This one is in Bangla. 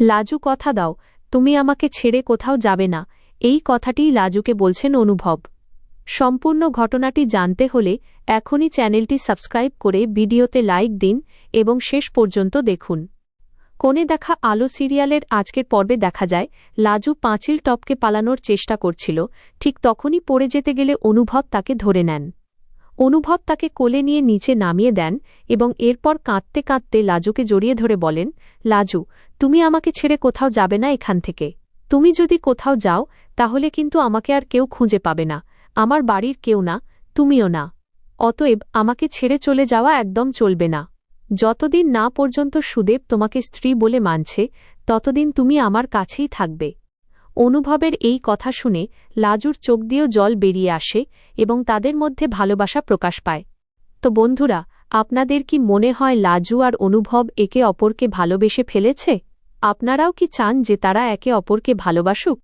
লাজু কথা দাও, তুমি আমাকে ছেড়ে কোথাও যাবে না। এই কথাটিই লাজুকে বলছেন অনুভব। সম্পূর্ণ ঘটনাটি জানতে হলে এখনই চ্যানেলটি সাবস্ক্রাইব করে ভিডিওতে লাইক দিন এবং শেষ পর্যন্ত দেখুন। কোণে দেখা আলো সিরিয়ালের আজকের পর্বে দেখা যায়, লাজু পাঁচিল টপকে পালানোর চেষ্টা করছিল, ঠিক তখনই পড়ে যেতে গেলে অনুভব তাকে ধরে নেন। অনুভব তাকে কোলে নিয়ে নিচে নামিয়ে দেন এবং এরপর কাঁদতে কাঁদতে লাজুকে জড়িয়ে ধরে বলেন, লাজু, তুমি আমাকে ছেড়ে কোথাও যাবে না এখান থেকে। তুমি যদি কোথাও যাও, তাহলে কিন্তু আমাকে আর কেউ খুঁজে পাবে না। আমার বাড়ির কেউ না, তুমিও না। অতএব আমাকে ছেড়ে চলে যাওয়া একদম চলবে না। যতদিন না পর্যন্ত সুদেব তোমাকে স্ত্রী বলে মানছে, ততদিন তুমি আমার কাছেই থাকবে। অনুভবের এই কথা শুনে লাজুর চোখ দিয়েও জল বেরিয়ে আসে এবং তাদের মধ্যে ভালোবাসা প্রকাশ পায়। তো বন্ধুরা, আপনাদের কি মনে হয় লাজু আর অনুভব একে অপরকে ভালোবেসে ফেলেছে? আপনারাও কি চান যে তারা একে অপরকে ভালোবাসুক?